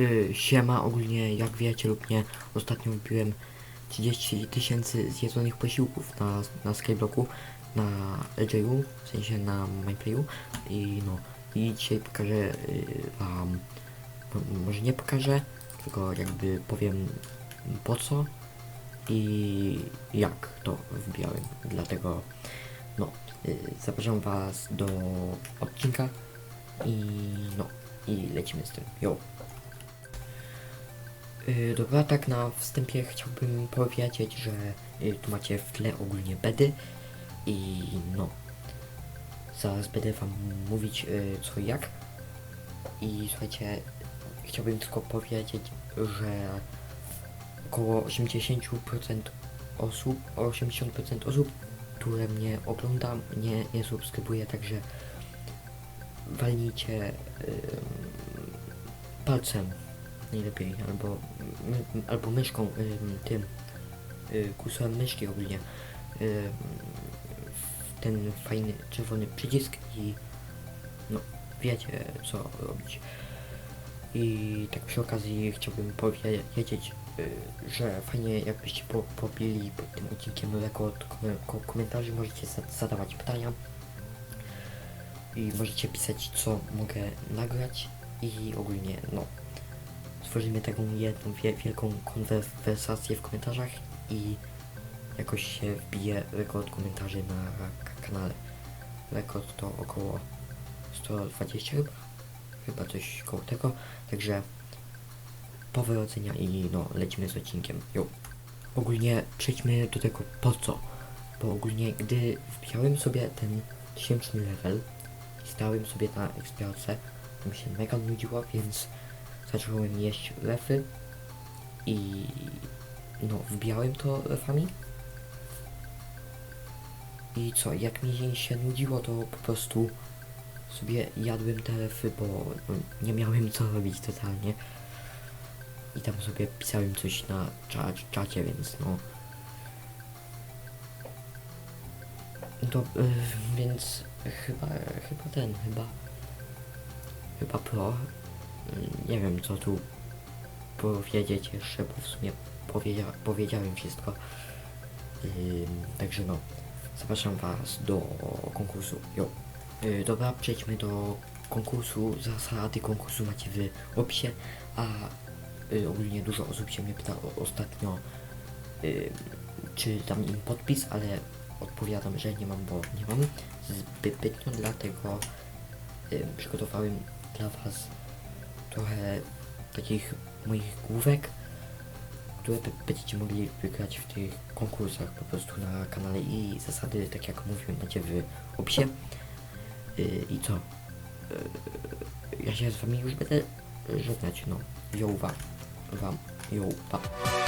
Y, siema, ogólnie jak wiecie lub nie, ostatnio wbiłem 30 tysięcy zjedzonych posiłków na, na Skyblocku, na LJU, w sensie na MyPlayu i no, i dzisiaj pokażę y, wam, mo- może nie pokażę, tylko jakby powiem po co i jak to wbijałem, dlatego no, y, zapraszam was do odcinka i no, i lecimy z tym, yo. Yy, dobra, tak na wstępie chciałbym powiedzieć, że yy, tu macie w tle ogólnie bedy i no, zaraz będę wam mówić yy, co i jak. I słuchajcie, chciałbym tylko powiedzieć, że około 80% osób, 80% osób, które mnie ogląda, nie, nie subskrybuje, także walnijcie ym, palcem najlepiej, albo, albo myszką, ym, tym, y, kursorem myszki ogólnie, w ten fajny czerwony przycisk i no, wiecie co robić. I tak przy okazji chciałbym powiedzieć, y, że fajnie jakbyście po, pobili pod tym odcinkiem rekord kom- ko- komentarzy, możecie za- zadawać pytania i możecie pisać co mogę nagrać i ogólnie no stworzymy taką jedną wie, wielką konwersację w komentarzach i jakoś się wbije rekord komentarzy na kanale. Rekord to około 120 chyba, chyba coś koło tego, także powodzenia i no lecimy z odcinkiem. Jo. Ogólnie przejdźmy do tego po co, bo ogólnie gdy wbijałem sobie ten tysięczny level stałem sobie na ekspiarce, to mi się mega nudziło, więc zacząłem jeść lefy i no wbijałem to lefami. I co, jak mi się nudziło to po prostu sobie jadłem te lefy, bo no, nie miałem co robić totalnie. I tam sobie pisałem coś na cza czacie, więc no. To, y, więc chyba, chyba ten, chyba chyba pro nie wiem co tu powiedzieć jeszcze, bo w sumie powiedzia powiedziałem wszystko. Ym, także no, zapraszam Was do konkursu. Jo. Yy, dobra, przejdźmy do konkursu. Zasady konkursu macie w opisie, a y, ogólnie dużo osób się mnie pyta ostatnio, y, czy dam im podpis, ale odpowiadam, że nie mam, bo nie mam zbytnio, dlatego y, przygotowałem dla Was trochę takich moich główek, które będziecie mogli wygrać w tych konkursach po prostu na kanale i zasady, tak jak mówiłem, macie w opisie. Yy, I co? Yy, ja się z wami już będę żegnać, no. Yo, wam. Pa.